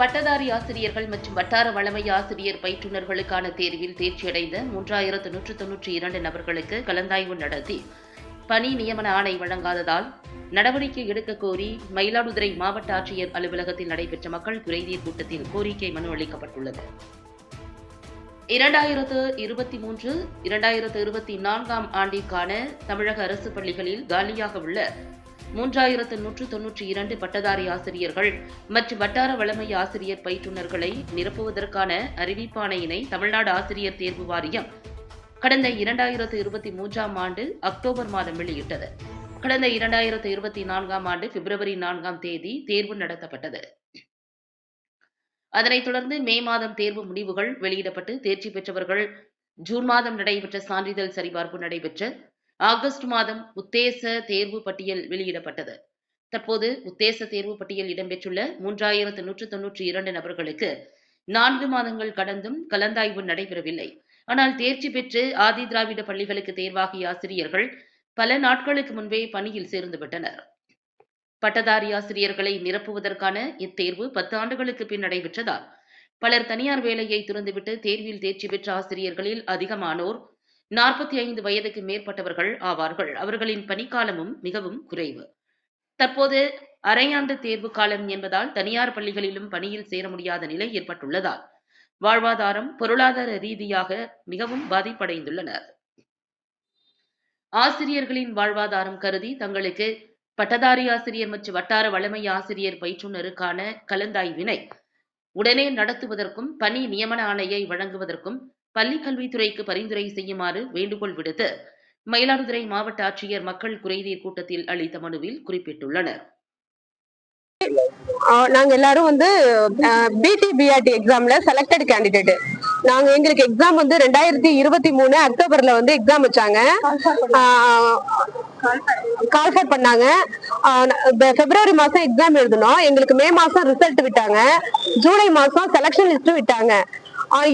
பட்டதாரி ஆசிரியர்கள் மற்றும் வட்டார வளமை ஆசிரியர் பயிற்றுநர்களுக்கான தேர்வில் தேர்ச்சியடைந்த மூன்றாயிரத்து நூற்று தொன்னூற்றி இரண்டு நபர்களுக்கு கலந்தாய்வு நடத்தி பணி நியமன ஆணை வழங்காததால் நடவடிக்கை எடுக்க கோரி மயிலாடுதுறை மாவட்ட ஆட்சியர் அலுவலகத்தில் நடைபெற்ற மக்கள் குறைதீர் கூட்டத்தில் கோரிக்கை மனு அளிக்கப்பட்டுள்ளது. இரண்டாயிரத்து இருபத்தி மூன்று இரண்டாயிரத்து இருபத்தி நான்காம் ஆண்டிற்கான தமிழக அரசு பள்ளிகளில் காலியாக உள்ள மூன்றாயிரத்து நூற்று தொன்னூற்றி இரண்டு பட்டதாரி ஆசிரியர்கள் மற்றும் வட்டார வளமை ஆசிரியர் பயிற்றுநர்களை நிரப்புவதற்கான அறிவிப்பாணையினை தமிழ்நாடு ஆசிரியர் தேர்வு வாரியம் கடந்த இரண்டாயிரத்து இருபத்தி மூன்றாம் ஆண்டு அக்டோபர் மாதம் வெளியிட்டது. கடந்த இரண்டாயிரத்து இருபத்தி நான்காம் ஆண்டு பிப்ரவரி நான்காம் தேதி தேர்வு நடத்தப்பட்டது. அதனைத் தொடர்ந்து மே மாதம் தேர்வு முடிவுகள் வெளியிடப்பட்டு தேர்ச்சி பெற்றவர்கள் ஜூன் மாதம் நடைபெற்ற சான்றிதழ் சரிபார்ப்பு நடைபெற்று ஆகஸ்ட் மாதம் உத்தேச தேர்வு பட்டியல் வெளியிடப்பட்டது. தற்போது உத்தேச தேர்வு பட்டியல் இடம்பெற்றுள்ள மூன்றாயிரத்து நூற்று தொன்னூற்றி இரண்டு நபர்களுக்கு நான்கு மாதங்கள் கடந்தும் கலந்தாய்வு நடைபெறவில்லை. ஆனால் தேர்ச்சி பெற்று ஆதி திராவிட பள்ளிகளுக்கு தேர்வாகிய ஆசிரியர்கள் பல நாட்களுக்கு முன்பே பணியில் சேர்ந்து விட்டனர். பட்டதாரி ஆசிரியர்களை நிரப்புவதற்கான இத்தேர்வு பத்து ஆண்டுகளுக்கு பின் நடைபெற்றதால் பலர் தனியார் வேலையை துறந்துவிட்டு தேர்வில் தேர்ச்சி பெற்ற ஆசிரியர்களில் அதிகமானோர் நாற்பத்தி ஐந்து வயதுக்கு மேற்பட்டவர்கள் ஆவார்கள். அவர்களின் பணிக்காலமும் மிகவும் குறைவு. தற்போது அரையாண்டு தேர்வு காலம் என்பதால் தனியார் பள்ளிகளிலும் பணியில் சேர முடியாத நிலை ஏற்பட்டுள்ளதால் வாழ்வாதாரம் பொருளாதார ரீதியாக மிகவும் பாதிப்படைந்துள்ளனர். ஆசிரியர்களின் வாழ்வாதாரம் கருதி தங்களுக்கு பட்டதாரி ஆசிரியர் மற்றும் வட்டார வளமை ஆசிரியர் பயிற்றுனருக்கான கலந்தாய்வினை உடனே நடத்துவதற்கும் பணி நியமன ஆணையை வழங்குவதற்கும் பள்ளிக்கல்வித்துறைக்கு பரிந்துரை செய்யுமாறு வேண்டுகோள் விடுத்து மயிலாடுதுறை மாவட்ட ஆட்சியர் மக்கள் குறைதீர் கூட்டத்தில் அளித்த மனுவில் குறிப்பிட்டுள்ளனர். நாங்க எல்லாரும் வந்து பிடி பிஆர்டி எக்ஸாம்ல செலக்டட் கேண்டிடேட் நாங்க எங்களுக்கு எக்ஸாம் வந்து ரெண்டாயிரத்தி இருபத்தி மூணு அக்டோபர்ல வந்து எக்ஸாம் வச்சாங்க. கால்ஃபர் பண்ணாங்க. பிப்ரவரி மாசம் எக்ஸாம் எழுதணும். எங்களுக்கு மே மாசம் ரிசல்ட் விட்டாங்க. ஜூலை மாசம் செலக்ஷன் லிஸ்ட் விட்டாங்க.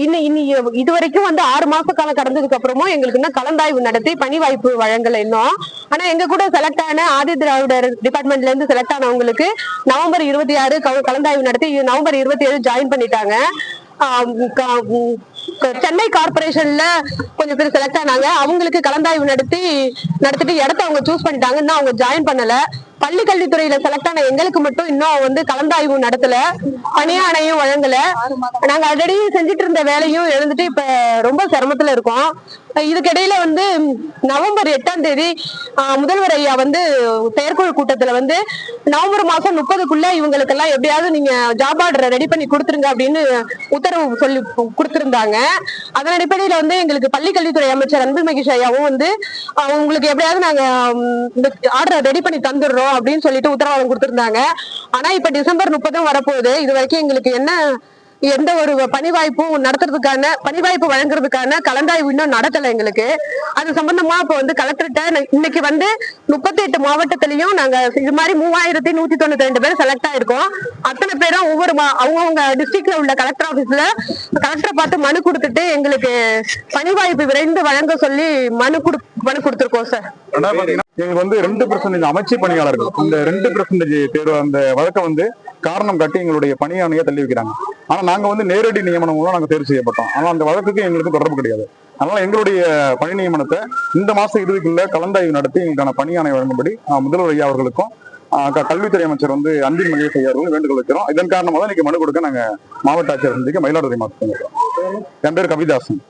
இன்னும் இன்னி இது வரைக்கும் வந்து ஆறு மாச காலம் கடந்ததுக்கு அப்புறமும் எங்களுக்கு இன்னும் கலந்தாய்வு நடத்தி பணி வாய்ப்பு வழங்கல இன்னும். ஆனா எங்க கூட செலக்ட் ஆன ஆதி திராவிடர் டிபார்ட்மெண்ட்ல இருந்து செலக்ட் ஆனவங்களுக்கு நவம்பர் இருபத்தி ஆறு கலந்தாய்வு நடத்தி நவம்பர் இருபத்தி ஏழு ஜாயின் பண்ணிட்டாங்க. சென்னை கார்பரேஷன்ல கொஞ்சம் பேர் செலக்ட் ஆனாங்க. அவங்களுக்கு கலந்தாய்வு நடத்தி நடத்திட்டு இடத்த அவங்க சூஸ் பண்ணிட்டாங்க. இன்னும் அவங்க ஜாயின் பண்ணல. பள்ளி கல்வித்துறையில செலக்ட் ஆன எங்களுக்கு மட்டும் இன்னும் வந்து கலந்தாய்வு நடத்தல. பணியாணையும் வழங்கல. நாங்க ஆல்ரெடி செஞ்சுட்டு இருந்த வேலையும் எழுந்துட்டு இப்ப ரொம்ப சிரமத்துல இருக்கோம். இதுக்கிடையில வந்து நவம்பர் எட்டாம் தேதி முதல்வர் ஐயா வந்து செயற்குழு கூட்டத்துல வந்து நவம்பர் மாசம் முப்பதுக்குள்ள இவங்களுக்கெல்லாம் எப்படியாவது நீங்க ஜாப் ஆர்டரை ரெடி பண்ணி கொடுத்துருங்க அப்படின்னு உத்தரவு சொல்லி கொடுத்திருந்தாங்க. அதன் அடிப்படையில வந்து எங்களுக்கு பள்ளி கல்வித்துறை அமைச்சர் அன்பு மகேஷ் ஐயாவும் வந்து உங்களுக்கு எப்படியாவது நாங்க இந்த ஆர்டரை ரெடி பண்ணி தந்துடுறோம் அப்படின்னு சொல்லிட்டு உத்தரவாதம் கொடுத்திருந்தாங்க. ஆனா இப்ப டிசம்பர் முப்பதும் வரப்போகுது. இது வரைக்கும் எங்களுக்கு என்ன எந்த ஒரு பணிவாய்ப்பும் நடத்துறதுக்கான பணிவாய்ப்பு வழங்குறதுக்கான கலந்தாய்வு இன்னும் நடத்தலை எங்களுக்கு. அது சம்பந்தமா இப்ப வந்து கலெக்டர்கிட்ட இன்னைக்கு வந்து முப்பத்தி எட்டு மாவட்டத்திலையும் நாங்க இது மாதிரி மூவாயிரத்தி நூத்தி தொண்ணூத்தி ரெண்டு பேர் செலக்ட் ஆயிருக்கோம். அத்தனை பேரும் ஒவ்வொரு அவங்கவுங்க டிஸ்ட்ரிக்ட்ல உள்ள கலெக்டர் ஆபீஸ்ல கலெக்டரை பார்த்து மனு கொடுத்துட்டு எங்களுக்கு பணிவாய்ப்பு விரைந்து வழங்க சொல்லி மனு கொடு மனு கொடுத்துருக்கோம் சார். ரெண்டாவது எங்களுக்கு வந்து ரெண்டு பர்சன்டேஜ் அமைச்சு பணியாளர்கள். இந்த ரெண்டு பர்சன்டேஜ் தேர்வு அந்த வழக்கை வந்து காரணம் காட்டி எங்களுடைய பணியாணையை தள்ளி வைக்கிறாங்க. ஆனா நாங்க வந்து நேரடி நியமனம் மூலம் நாங்க தேர்வு செய்யப்பட்டோம். ஆனா அந்த வழக்குக்கு எங்களுக்கு தொடர்பு கிடையாது. அதனால எங்களுடைய பணி நியமனத்தை இந்த மாச இறுதிக்குள்ள கலந்தாய்வு நடத்தி எங்களுக்கான பணியானை வழங்கும்படி முதல்வர் ஐயா அவர்களுக்கும் கல்வித்துறை அமைச்சர் வந்து அன்பில் மகேஷ் ஐயா அவர்களும் வேண்டுகோள் வைக்கிறோம். இதன் காரணமாக தான் இன்னைக்கு மனு கொடுக்க நாங்க மாவட்ட ஆட்சியர் சந்திக்க மயிலாடுதுறை மாவட்டம் என் பேர் கவிதாசன்.